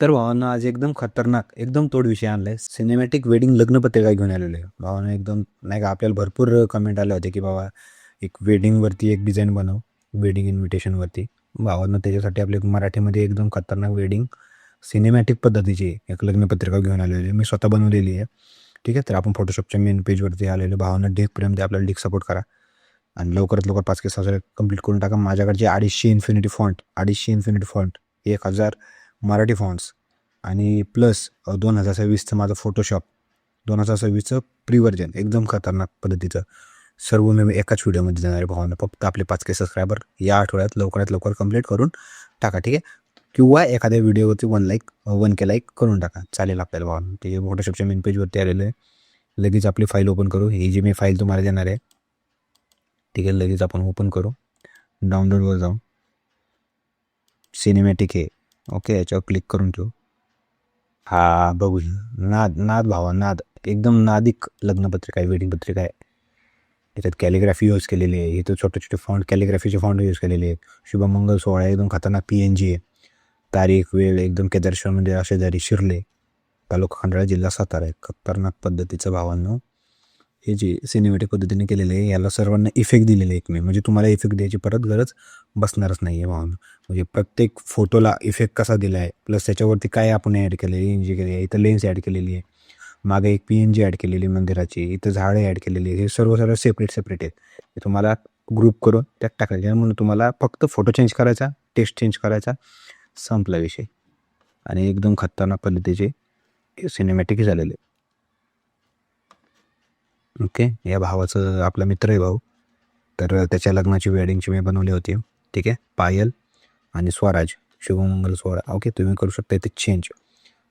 तर भावानं आज एकदम खतरनाक एकदम तोड विषय आणलाय. सिनेमॅटिक वेडिंग लग्नपत्रिका घेऊन आलेलो. आहे भावानं एकदम नाही का आपल्याला भरपूर कमेंट आले होते की बाबा एक वेडिंगवरती एक डिझाईन बनव वेडिंग इन्व्हिटेशनवरती भावानं त्याच्यासाठी आपले मराठीमध्ये एकदम खतरनाक वेडिंग सिनेमॅटिक पद्धतीची एक लग्नपत्रिका घेऊन आलेली. आहे मी स्वतः बनवलेली आहे. ठीक आहे तर आपण फोटोशॉपच्या मेन पेजवरती आलेलो. भावानं डेक प्रेम ते आपल्याला डिक सपोर्ट करा. आणि लवकरात लवकर पाच के हजार कंप्लीट करून टाका. माझ्याकडचे अडीचशे इन्फिनिटी फॉन्ट अडीचशे इन्फिनिटी फॉन्ट एक हजार मराठी फॉन्ट्स आणि प्लस दोन हजार सव्वीसचं माझं फोटोशॉप दोन हजार सव्वीसचं प्री व्हर्जन एकदम खतरनाक पद्धतीचं. सर्व मी एकाच व्हिडिओमध्ये देणार आहे फक्त आपले पाच के सबस्क्रायबर या आठवड्यात लवकरात लवकर कंप्लीट करून टाका ठीक आहे? किंवा एखाद्या व्हिडिओवरती one like one K like करून टाका. चालेल आपल्याला भावानं. ते फोटोशॉपच्या मेन पेजवरती आलेलं आहे. लगेच आपली फाईल ओपन करू. ही जी मी फाईल तुम्हाला देणार आहे ठीक आहे? लगेच आपण ओपन करू. डाउनलोडवर जाऊ. सिनेमॅटिक आहे. ओके याच्यावर क्लिक करून ठेवू. हा बघू नाद नाद भावा नाद. एकदम नादिक लग्नपत्रिका आहे वेडिंग पत्रिका आहे. याच्यात कॅलिग्राफी यूज केलेली आहे. इथं छोटे छोटे फॉन्ट कॅलिग्राफीचे फॉन्ट यूज केलेले आहेत. शुभमंगल सोहळा एकदम खतरनाक पी एन जी आहे. तारीख वेळ एकदम केदारेश्वर म्हणजे शेजारी शिरले. तालुका खंडाळा जिल्हा सातारा आहे. खतरनाक पद्धतीचं भावांनो. हे जे सिनेमॅटिक पद्धतीने केलेले आहे याला सर्वांना इफेक्ट दिलेले आहे एक मी. म्हणजे तुम्हाला इफेक्ट द्यायची परत गरज बसणारच नाही आहे भावांनो. म्हणजे प्रत्येक फोटोला इफेक्ट कसा दिला आहे प्लस त्याच्यावरती काय आपण ॲड केलेली एन जी केली आहे इथं लेन्स ॲड केलेली आहे मागे एक पी एन जी ॲड केलेली आहे मंदिराची इथं झाडं ॲड केलेली आहे हे सर्व सर्व सेपरेट सेपरेट आहेत. हे तुम्हाला ग्रुप करून त्यात टाकायचे. म्हणून तुम्हाला फक्त फोटो चेंज करायचा टेस्ट चेंज करायचा संपला विषय. आणि एकदम खतरनाक पद्धतीचे सिनेमॅटिक झालेले. ओके. या भावाचं आपला मित्र आहे भाऊ. तर त्याच्या लग्नाची वेडिंगची मी बनवली होती. ठीक आहे. पायल आणि स्वराज. शुभमंगल स्वराज ओके तुम्ही करू शकता इथे चेंज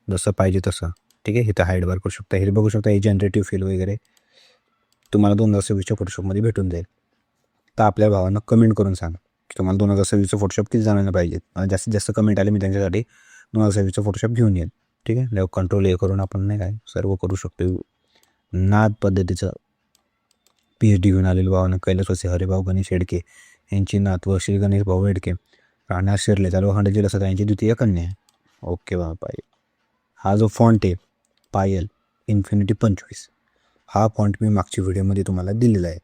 जसं पाहिजे तसं. ठीक आहे. इथं हाईडवर बार करू शकता. हे बघू शकता हे जनरेटिव्ह फील वगैरे. तुम्हाला दोन हजार सव्वीसच्या फोटोशॉपमध्ये भेटून जाईल. तर आपल्या भावांना कमेंट करून सांगा. की तुम्हाला दोन हजार सव्वीसचं फोटोशॉप किती जाणायला पाहिजे? जास्तीत जास्त कमेंट आले मी त्यांच्यासाठी दोन हजार सव्वीसचं फोटोशॉप घेऊन येईल. ठीक आहे. कंट्रोल हे करून आपण नाही काय सर्व करू शकतो. नाद पद्धतीचं पी एच डी घेऊन आलेलं भावानं वसे हरिभाऊ गणेश हेडके यांची नात व श्री गणेश भाऊ हेडके. राणा शिरले चालू जिल्हा सध्या यांची द्वितीय कन्या. आहे ओके बाबा पायल. हा जो फॉन्ट आहे पायल इन्फिनिटी पंचवीस हा फॉन्ट मी मागच्या व्हिडिओमध्ये तुम्हाला दिलेला आहे.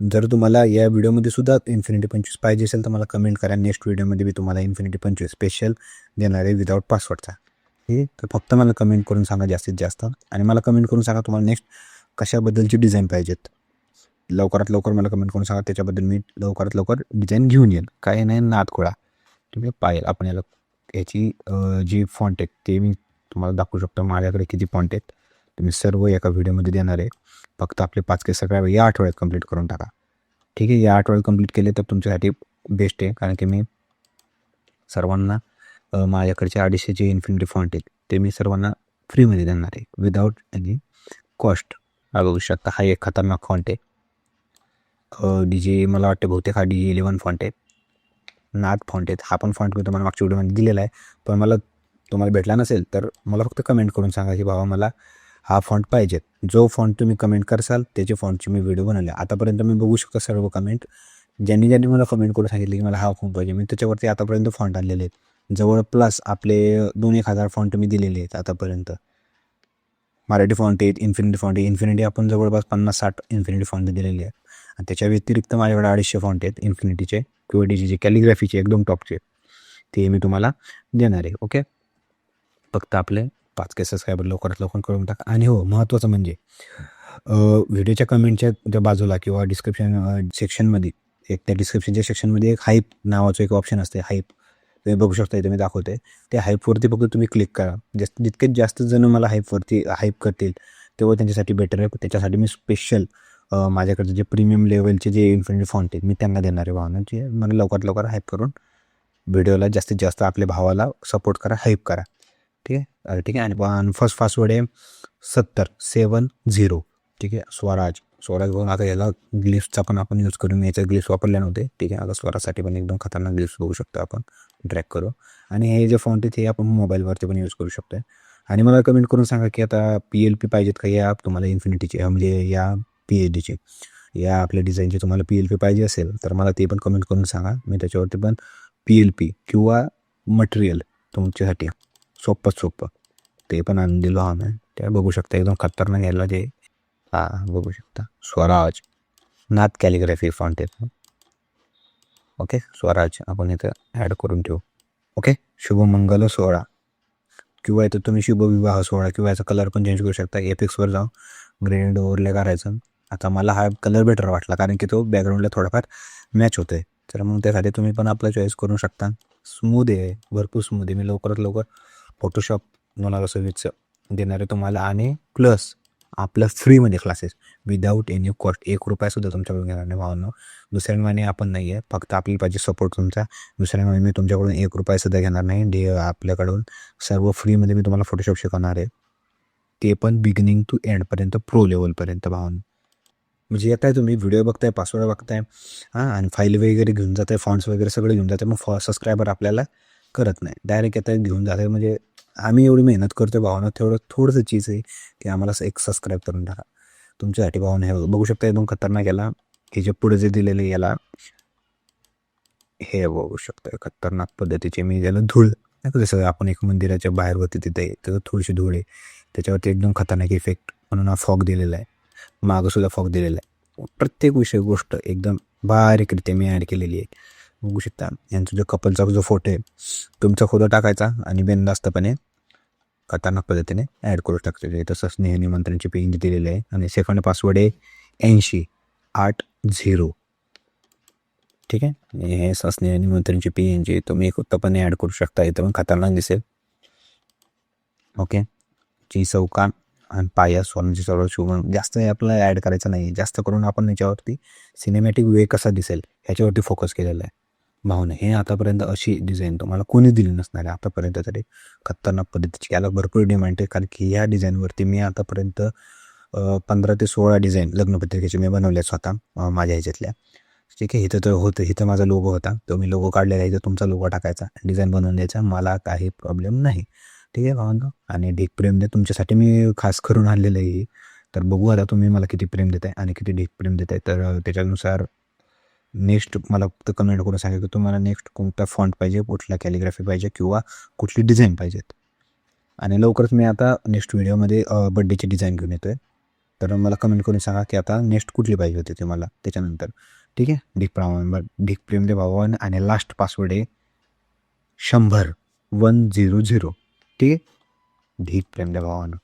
जर तुम्हाला या व्हिडिओमध्ये सुद्धा इन्फिनिटी पंचवीस पाहिजे असेल तर मला कमेंट करा. नेक्स्ट व्हिडिओमध्ये मी तुम्हाला इन्फिनिटी पंचवीस स्पेशल देणार आहे विदाऊट पासवर्डचा ठीक तर फक्त मला कमेंट करून सांगा जास्तीत जास्त. आणि मला कमेंट करून सांगा तुम्हाला नेक्स्ट कशाबद्दलची डिझाईन पाहिजेत? लवकरात लवकर मला कमेंट करून सांगा. त्याच्याबद्दल मी लवकरात लवकर डिझाईन घेऊन येईल काय नाही नादखोळा तुम्ही पाहिजे आपण याला याची जी फॉन्ट आहे ते मी तुम्हाला दाखवू शकतो. माझ्याकडे किती फॉन्ट आहेत तुम्ही सर्व एका व्हिडिओमध्ये देणार आहे. फक्त आपले पाच के सगळ्या या आठवड्यात कंप्लीट करून टाका. ठीक आहे या आठवड्यात कंप्लीट केले तर तुमच्यासाठी बेस्ट आहे. कारण की मी सर्वांना माझ्याकडचे अडीचशे जे इन्फिनिटी फॉन्ट आहेत ते मी सर्वांना फ्रीमध्ये देणार आहे. विदाऊट एनी कॉस्ट बघू शकता हा एक खतरनाक फॉन्ट आहे. डी जे मला वाटते बहुतेक हा डी जे इलेवन फॉन्ट आहे. नाथ फॉन्ट आहेत. हा पण फॉन्ट मी तुम्हाला मागच्या व्हिडिओमध्ये दिलेला आहे. पण मला तुम्हाला भेटला नसेल तर मला फक्त कमेंट करून सांगा की बाबा मला हा फॉन्ट पाहिजेत जो फॉन्ट तुम्ही कमेंट करसाल त्याचे फॉन्टचे मी व्हिडिओ बनवले. आतापर्यंत मी बघू शकतो सर्व कमेंट ज्यांनी ज्यांनी मला कमेंट करून सांगितले की मला हा फॉन्ट पाहिजे मी त्याच्यावरती आतापर्यंत फॉन्ट आणलेले आहेत. जवळ प्लस आपले दोन एक हजार फॉन्ट मी दिलेले आहेत आतापर्यंत. मराठी फॉन्ट आहेत इन्फिनिटी फॉन्ट आहे इन्फिनिटी आपण जवळपास पन्नास साठ इन्फिनिटी फॉन्ट दिलेली आहे आणि त्याच्या व्यतिरिक्त माझ्याकडे अडीचशे फॉन्ट आहेत इन्फिनिटीचे किंवा जे कॅलिग्राफीचे एकदम टॉपचे ते मी तुम्हाला देणार आहे ओके फक्त आपले पाच के सबस्क्रायबर लवकरात लवकर करून टाका. आणि हो महत्त्वाचं म्हणजे व्हिडिओच्या कमेंटच्या त्या बाजूला किंवा डिस्क्रिप्शन सेक्शनमध्ये एक त्या डिस्क्रिप्शनच्या सेक्शनमध्ये एक हाईप नावाचं एक ऑप्शन असते हाईप तुम्ही बघू शकता इथे मी दाखवते. त्या हाईपवरती फक्त तुम्ही क्लिक करा. जास्त जितके जास्त जण मला हाईपवरती हाईप करतील तेव्हा त्यांच्यासाठी बेटर आहे. त्याच्यासाठी मी स्पेशल माझ्याकडे जे प्रीमियम लेवलचे जे इन्फिनिटी फॉन्ट आहेत मी त्यांना देणारे आहे भावना. जे मला लवकरात लवकर हाईप करून व्हिडिओला जास्तीत जास्त आपल्या भावाला सपोर्ट करा हाईप करा. ठीक आहे? ठीक आहे. आणि फर्स्ट पासवर्ड आहे सत्तर सेवन झिरो ठीक आहे? स्वराज. स्वराज बघून आता याला ग्लिफ्सचा पण आपण यूज करून मी याचे वापरले नव्हते. ठीक आहे. आता स्वरासाठी पण एकदम खतरनाक ग्लिप्स बघू शकतो आपण. ट्रॅक करू. आणि हे जे फॉन्ट ते ते आपण मोबाईलवरती पण यूज करू शकतो आणि मला कमेंट करून सांगा की आता पी एल पी पाहिजेत का? या तुम्हाला इन्फिनिटीचे म्हणजे या पी एच डीचे या आपल्या डिझाईनचे तुम्हाला पी एल पी पाहिजे असेल तर मला ते पण कमेंट करून सांगा. मी त्याच्यावरती पण पी एल पी किंवा मटेरियल तुमच्यासाठी सोपं सोपं. ते पण आणून दिलो आम्ही. ते बघू शकता. एकदम खतरनाक यायला जे हां बघू शकता. स्वराज. नाथ कॅलिग्राफी फॉन्ट येतो ओके स्वराज आपण इथं ॲड करून ठेवू. ओके शुभमंगल सोहळा. किंवा इथं तुम्ही शुभविवाह सोहळा किंवा याचा कलर पण चेंज करू शकता. एपिक्सवर जाऊन ग्रेड ओवरले करायचं आता मला हा कलर बेटर वाटला कारण की तो बॅकग्राऊंडला थोडाफार मॅच होतोय. तर मग त्यासाठी तुम्ही पण आपला चॉईस करू शकता. स्मूद आहे भरपूर स्मूद आहे मी लवकरात लवकर फोटोशॉप दोन हजार सव्वीसचं देणार आहे तुम्हाला. आणि प्लस आपलं फ्रीमध्ये क्लासेस विदाऊट एनी कॉस्ट एक रुपयासुद्धा तुमच्याकडून घेणार नाही भावनं दुसऱ्यांमाने आपण नाही आहे फक्त आपली पाहिजे सपोर्ट तुमचा. दुसऱ्यांमाने मी तुमच्याकडून एक रुपयासुद्धा घेणार नाही. डे आपल्याकडून सर्व फ्रीमध्ये मी तुम्हाला फोटोशॉप शिकवणार आहे. ते पण बिगिनिंग टू एंडपर्यंत प्रो लेवलपर्यंत भावनं. म्हणजे येत आहे तुम्ही व्हिडिओ बघताय पासवर्ड बघताय. हां आणि फाईल वगैरे घेऊन जाताय फॉन्ट्स वगैरे सगळे घेऊन जाते मग फॉ सबस्क्रायबर आपल्याला करत नाही. डायरेक्ट येतात घेऊन जाते म्हणजे आम्ही एवढी मेहनत करतोय भावना तेवढं थोडंसं चीज आहे की आम्हाला असं एक सबस्क्राईब करून टाका. तुमच्यासाठी भावना हे बघू शकता एकदम खतरनाक याला. हे जे पुढे जे दिलेले याला. हे बघू शकता खतरनाक पद्धतीचे मी ज्याला धूळ नाही का जसं आपण एक मंदिराच्या बाहेरवरती तिथे त्याचं थोडीशी धूळ आहे. त्याच्यावरती एकदम खतरनाक इफेक्ट म्हणून हा फॉग दिलेला आहे. मागंसुद्धा फॉग दिलेला आहे. प्रत्येक विषय गोष्ट एकदम बारीकरित्या मी ॲड केलेली आहे. बघू शकता. यांचा जो कपलचा जो फोटो आहे तुमचा फोटो टाकायचा आणि बेनदास्तपणे खतरनाक पद्धतीने ॲड करू टाकायचे तसं स्नेह निमंत्रणची पेज दिलेली आहे आणि सेकंड पासवर्ड आहे ऐंशी आठ झिरो. ठीक आहे? हे असं स्नेह निमंत्रणची पी एन जी तुम्ही उत्तपणे ॲड करू शकता. इथं पण खतरनाक दिसेल. ओके जी चौकान आणि पाया सोनाची सर्व शुभन जास्त हे आपल्याला ॲड करायचं नाही. जास्त करून आपण याच्यावरती सिनेमॅटिक वे कसा दिसेल ह्याच्यावरती फोकस केलेला आहे. भावना. हे आतापर्यंत अशी डिझाईन तुम्हाला कोणी दिली नसणार आहे. आतापर्यंत तरी खतरनाक पद्धतीची. याला भरपूर डिमांड आहे. कारण की ह्या डिझाईनवरती मी आतापर्यंत पंधरा ते सोळा डिझाईन लग्नपत्रिकेचे मी बनवल्या स्वतः माझ्या ह्याच्यातल्या. ठीक आहे? इथं तर होतं. इथं माझा लोगो होता. तो मी लोगो काढलेला आहे. इथं तुमचा लोगो टाकायचा. डिझाईन बनवून द्यायचा. मला काही प्रॉब्लेम नाही. ठीक आहे भावना? आणि ढीक प्रेम दे. तुमच्यासाठी मी खास करून आणलेलं आहे. तर बघू आता तुम्ही मला किती प्रेम देत आहे आणि किती ढीक प्रेम देत आहे तर त्याच्यानुसार नेक्स्ट मला फक्त कमेंट करून सांगा की तुम्हाला नेक्स्ट कोणता फॉन्ट पाहिजे कुठला कॅलिग्राफी पाहिजे किंवा कुठली डिझाईन पाहिजेत आणि लवकरच मी आता नेक्स्ट व्हिडिओमध्ये बड्डेची डिझाईन घेऊन येतो आहे तर मला कमेंट करून सांगा की आता नेक्स्ट कुठली पाहिजे होती ते मला त्याच्यानंतर. ठीक आहे? ढीक प्रेम ढीक प्रेम दे भावन आणि लास्ट पासवर्ड आहे शंभर वन झिरो झिरो. ठीक आहे? ढीक प्रेम दे भावानं